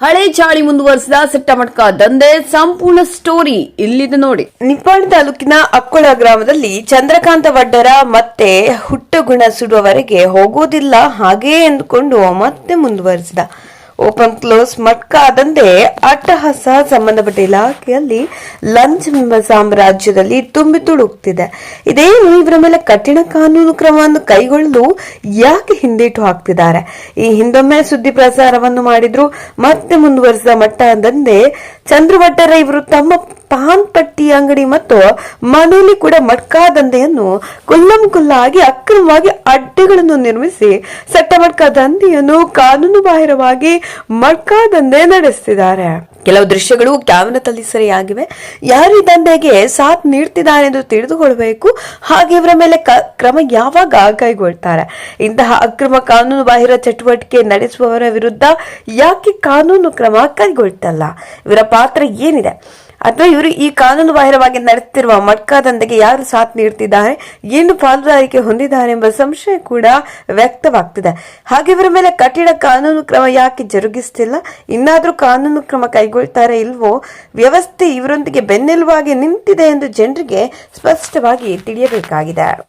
ಹಳೆ ಚಾಳಿ ಮುಂದುವರೆಸಿದ ಸಿಟ್ಟಮಟ್ಕ ದಂಧೆ ಸಂಪೂರ್ಣ ಸ್ಟೋರಿ ಇಲ್ಲಿದೆ ನೋಡಿ. ನಿಪ್ಪಾಣಿ ತಾಲೂಕಿನ ಅಕ್ಕೊಳ ಗ್ರಾಮದಲ್ಲಿ ಚಂದ್ರಕಾಂತ ವಡ್ಡರ ಮತ್ತೆ ಹುಟ್ಟಗುಣ ಸುಡುವವರೆಗೆ ಹೋಗೋದಿಲ್ಲ ಹಾಗೇ ಎಂದುಕೊಂಡು ಮತ್ತೆ ಮುಂದುವರಿಸಿದ. ಓಪನ್ ಕ್ಲೋಸ್ ಮಟ್ಕ ಆದಂತೆ ಅಟ್ಟಹಾಸ ಸಂಬಂಧಪಟ್ಟ ಇಲಾಖೆಯಲ್ಲಿ ಲಂಚ್ ಸಾಮ್ರಾಜ್ಯದಲ್ಲಿ ತುಂಬಿ ತುಳುಕ್ತಿದೆ. ಇದೇನು? ಇವರ ಮೇಲೆ ಕಠಿಣ ಕಾನೂನು ಕ್ರಮವನ್ನು ಕೈಗೊಳ್ಳಲು ಯಾಕೆ ಹಿಂದೇಟು ಹಾಕ್ತಿದ್ದಾರೆ? ಈ ಹಿಂದೊಮ್ಮೆ ಸುದ್ದಿ ಪ್ರಸಾರವನ್ನು ಮಾಡಿದ್ರು ಮತ್ತೆ ಮುಂದುವರೆಸಿದ ಮಟ್ಟ ಅಂದಂತೆ ಚಂದ್ರಭಟ್ಟರ ಇವರು ತಮ್ಮ ಪಾನ್ ಪಟ್ಟಿ ಅಂಗಡಿ ಮತ್ತು ಮನೆಯಲ್ಲಿ ಕೂಡ ಮಟ್ಕಾ ದಂಧೆಯನ್ನು ಕುಲ್ಲಂ ಕುಲ್ಲಾಗಿ ಅಕ್ರಮವಾಗಿ ಅಡ್ಡೆಗಳನ್ನು ನಿರ್ಮಿಸಿ ಸಟ್ಟ ಮಟ್ಕಾ ದಂಧೆಯನ್ನು ಕಾನೂನು ಬಾಹಿರವಾಗಿ ಮಟ್ಕಾ ದಂಧೆ ನಡೆಸ್ತಿದ್ದಾರೆ. ಕೆಲವು ದೃಶ್ಯಗಳು ಕ್ಯಾಮೆರಾದಲ್ಲಿ ಸೆರೆಯಾಗಿವೆ. ಯಾರು ಈ ದಂಧೆಗೆ ಸಾಥ್ ನೀಡ್ತಿದ್ದಾರೆ ಎಂದು ತಿಳಿದುಕೊಳ್ಬೇಕು ಹಾಗೆ ಇವರ ಮೇಲೆ ಕ್ರಮ ಯಾವಾಗ ಕೈಗೊಳ್ತಾರೆ. ಇಂತಹ ಅಕ್ರಮ ಕಾನೂನು ಬಾಹಿರ ಚಟುವಟಿಕೆ ನಡೆಸುವವರ ವಿರುದ್ಧ ಯಾಕೆ ಕಾನೂನು ಕ್ರಮ ಕೈಗೊಳ್ತಲ್ಲ? ಇವರ ಪಾತ್ರ ಏನಿದೆ? ಅಥವಾ ಇವರು ಈ ಕಾನೂನು ಬಾಹಿರವಾಗಿ ನಡೆಸುತ್ತಿರುವ ಮಟ್ಕಾ ಯಾರು ಸಾಥ್ ನೀಡುತ್ತಿದ್ದಾರೆ, ಏನು ಪಾಲುದಾರಿಕೆ ಹೊಂದಿದ್ದಾರೆ ಎಂಬ ಸಂಶಯ ಕೂಡ ವ್ಯಕ್ತವಾಗ್ತಿದೆ. ಹಾಗೆ ಇವರ ಮೇಲೆ ಕಠಿಣ ಕಾನೂನು ಕ್ರಮ ಯಾಕೆ ಜರುಗಿಸ್ತಿಲ್ಲ? ಇನ್ನಾದರೂ ಕಾನೂನು ಕ್ರಮ ಕೈಗೊಳ್ತಾರೆ ಇಲ್ವೋ? ವ್ಯವಸ್ಥೆ ಇವರೊಂದಿಗೆ ಬೆನ್ನೆಲುಬಾಗಿ ನಿಂತಿದೆ ಎಂದು ಜನರಿಗೆ ಸ್ಪಷ್ಟವಾಗಿ ತಿಳಿಯಬೇಕಾಗಿದೆ.